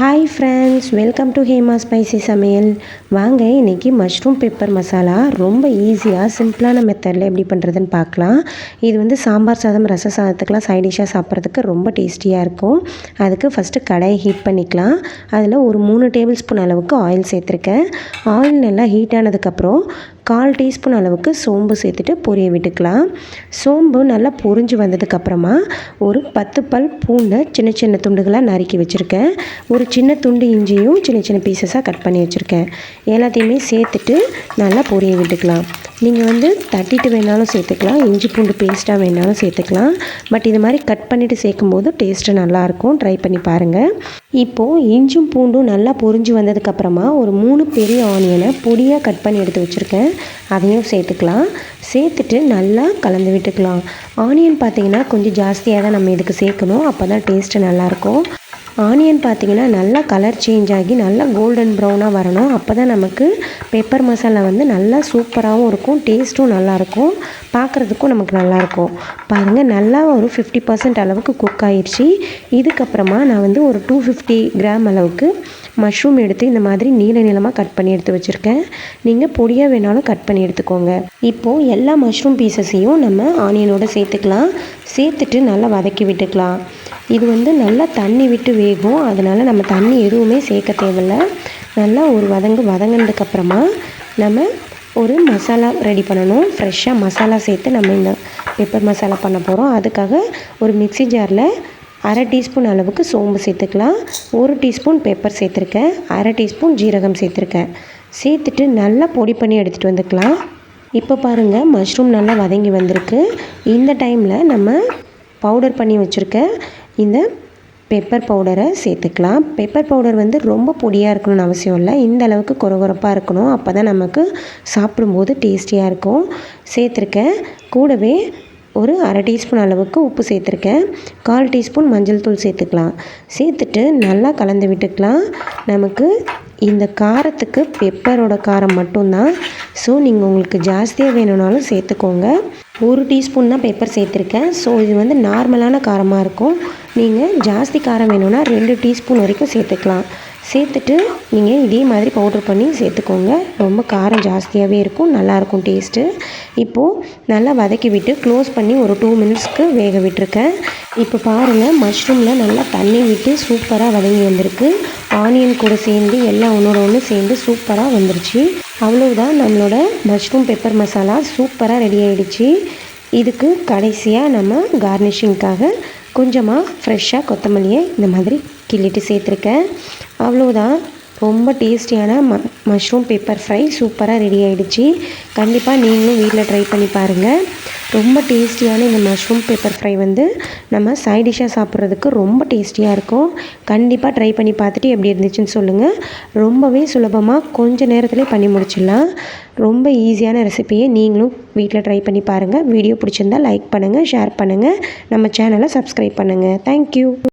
Hi friends welcome to Hema spicy சமையல். வாங்க இன்றைக்கி மஷ்ரூம் பெப்பர் மசாலா ரொம்ப ஈஸியாக சிம்பிளான மெத்தடில் எப்படி பண்ணுறதுன்னு பார்க்கலாம். இது வந்து சாம்பார் சாதம் ரச சாதத்துக்கெலாம் சைட் டிஷ்ஷாக சாப்பிட்றதுக்கு ரொம்ப டேஸ்டியாக இருக்கும். அதுக்கு ஃபஸ்ட்டு கடாயை ஹீட் பண்ணிக்கலாம். அதில் ஒரு மூணு டேபிள் ஸ்பூன் அளவுக்கு ஆயில் சேர்த்துருக்கேன். ஆயில் நல்லா ஹீட் ஆனதுக்கப்புறம் கால் டீஸ்பூன் அளவுக்கு சோம்பு சேர்த்துட்டு பொரிய விட்டுக்கலாம். சோம்பு நல்லா பொரிஞ்சு வந்ததுக்கப்புறமா ஒரு பத்து பல் பூண்டை சின்ன சின்ன துண்டுகளாக நறுக்கி வச்சுருக்கேன். ஒரு சின்ன துண்டு இஞ்சியும் சின்ன சின்ன பீசஸாக கட் பண்ணி வச்சுருக்கேன். எல்லாத்தையுமே சேர்த்துட்டு நல்லா பொரிய விட்டுக்கலாம். நீங்கள் வந்து தட்டிட்டு வேணாலும் சேர்த்துக்கலாம். இஞ்சி பூண்டு பேஸ்ட்டாக வேணாலும் சேர்த்துக்கலாம். பட் இது மாதிரி கட் பண்ணிவிட்டு சேர்க்கும்போது டேஸ்ட்டு நல்லாயிருக்கும் ட்ரை பண்ணி பாருங்கள் இப்போது இஞ்சும் பூண்டும் நல்லா பொரிஞ்சு வந்ததுக்கப்புறமா ஒரு மூணு பெரிய ஆனியனை பொடியாக கட் பண்ணி எடுத்து வச்சுருக்கேன். அதையும் சேர்த்துக்கலாம். சேர்த்துட்டு நல்லா கலந்து விட்டுக்கலாம். ஆனியன் பார்த்திங்கன்னா கொஞ்சம் ஜாஸ்தியாக தான் நம்ம இதுக்கு சேர்க்கணும். அப்போ தான் டேஸ்ட்டு நல்லாயிருக்கும் ஆனியன் பார்த்திங்கன்னா நல்லா கலர் சேஞ்ச் ஆகி நல்லா கோல்டன் ப்ரௌனாக வரணும். அப்போ தான் நமக்கு பெப்பர் மசாலா வந்து நல்லா சூப்பராகவும் இருக்கும் டேஸ்ட்டும் நல்லாயிருக்கும் பார்க்குறதுக்கும் நமக்கு நல்லாயிருக்கும் பாருங்கள் நல்லா ஒரு ஃபிஃப்டி பர்சன்ட் அளவுக்கு குக் ஆயிடுச்சு இதுக்கப்புறமா நான் வந்து ஒரு டூ ஃபிஃப்டி கிராம் அளவுக்கு மஷ்ரூம் எடுத்து இந்த மாதிரி நீள நீளமாக கட் பண்ணி எடுத்து வச்சுருக்கேன். நீங்கள் பொடியாக வேணாலும் கட் பண்ணி எடுத்துக்கோங்க. இப்போது எல்லா மஷ்ரூம் பீசஸையும் நம்ம ஆனியனோடு சேர்த்துக்கலாம். சேர்த்துட்டு நல்லா வதக்கி விட்டுக்கலாம். இது வந்து நல்லா தண்ணி விட்டு வேகும். அதனால் நம்ம தண்ணி எதுவுமே சேர்க்க தேவையில்ல. நல்லா ஒரு வதங்கு வதங்கினதுக்கப்புறமா நம்ம ஒரு மசாலா ரெடி பண்ணணும். ஃப்ரெஷ்ஷாக மசாலா சேர்த்து நம்ம இந்த பெப்பர் மசாலா பண்ண போகிறோம் அதுக்காக ஒரு மிக்சி ஜாரில் அரை டீஸ்பூன் அளவுக்கு சோம்பு சேர்த்துக்கலாம். ஒரு டீஸ்பூன் பெப்பர் சேர்த்துருக்கேன். அரை டீஸ்பூன் ஜீரகம் சேர்த்துருக்கேன். சேர்த்துட்டு நல்லா பொடி பண்ணி எடுத்துகிட்டு வந்துக்கலாம். இப்போ பாருங்கள் மஷ்ரூம் நல்லா வதங்கி வந்திருக்கு. இந்த டைமில் நம்ம பவுடர் பண்ணி வச்சுருக்க இந்த பெப்பர் பவுடரை சேர்த்துக்கலாம். பெப்பர் பவுடர் வந்து ரொம்ப பொடியாக இருக்கணும்னு அவசியம் இல்லை. இந்த அளவுக்கு குறகுறப்பாக இருக்கணும். அப்போ தான் நமக்கு சாப்பிடும்போது டேஸ்டியாக இருக்கும். சேர்த்துருக்கேன். கூடவே ஒரு அரை டீஸ்பூன் அளவுக்கு உப்பு சேர்த்துருக்கேன். கால் டீஸ்பூன் மஞ்சள் தூள் சேர்த்துக்கலாம். சேர்த்துட்டு நல்லா கலந்து விட்டுக்கலாம். நமக்கு இந்த காரத்துக்கு பெப்பரோட காரம் மட்டும்தான். ஸோ நீங்கள் உங்களுக்கு ஜாஸ்தியாக வேணும்னாலும் சேர்த்துக்கோங்க. ஒரு டீஸ்பூன் தான் பெப்பர் சேர்த்துருக்கேன். ஸோ இது வந்து நார்மலான காரமாக இருக்கும். நீங்கள் ஜாஸ்தி காரம் வேணும்னா ரெண்டு டீஸ்பூன் வரைக்கும் சேர்த்துக்கலாம். சேர்த்துட்டு நீங்கள் இதே மாதிரி பவுட்ரு பண்ணி சேர்த்துக்கோங்க. ரொம்ப காரம் ஜாஸ்தியாகவே இருக்கும். நல்லாயிருக்கும் டேஸ்ட்டு இப்போது நல்லா வதக்கி விட்டு க்ளோஸ் பண்ணி ஒரு டூ மினிட்ஸ்க்கு வேக விட்டுருக்கேன். இப்போ பாருங்கள் மஷ்ரூமில் நல்லா தண்ணி விட்டு சூப்பராக வதங்கி வந்திருக்கு. ஆனியன் கூட சேர்ந்து எல்லாம் ஒன்றோட ஒன்று சேர்ந்து சூப்பராக வந்துருச்சு. அவ்வளோதான் நம்மளோட மஷ்ரூம் பெப்பர் மசாலா சூப்பராக ரெடி ஆகிடுச்சு இதுக்கு கடைசியாக நம்ம கார்னிஷிங்க்காக கொஞ்சமாக ஃப்ரெஷ்ஷாக கொத்தமல்லியை இந்த மாதிரி கிள்ளிட்டு சேர்த்துருக்கேன். அவ்வளோதான் ரொம்ப டேஸ்டியான ம மஷ்ரூம் பெப்பர் ஃப்ரை சூப்பராக ரெடி ஆகிடுச்சு கண்டிப்பாக நீங்களும் வீட்டில் ட்ரை பண்ணி பாருங்கள் ரொம்ப டேஸ்டியான இந்த மஷ்ரூம் பெப்பர் ஃப்ரை வந்து நம்ம சைட் டிஷ்ஷாக சாப்பிட்றதுக்கு ரொம்ப டேஸ்டியாக இருக்கும். கண்டிப்பாக ட்ரை பண்ணி பார்த்துட்டு எப்படி இருந்துச்சுன்னு சொல்லுங்கள் ரொம்பவே சுலபமாக கொஞ்சம் நேரத்துலேயே பண்ணி முடிச்சிடலாம். ரொம்ப ஈஸியான ரெசிபியை நீங்களும் வீட்டில் ட்ரை பண்ணி பாருங்கள் வீடியோ பிடிச்சிருந்தால் லைக் பண்ணுங்கள் ஷேர் பண்ணுங்கள் நம்ம சேனலை சப்ஸ்கிரைப் பண்ணுங்கள் தேங்க்யூ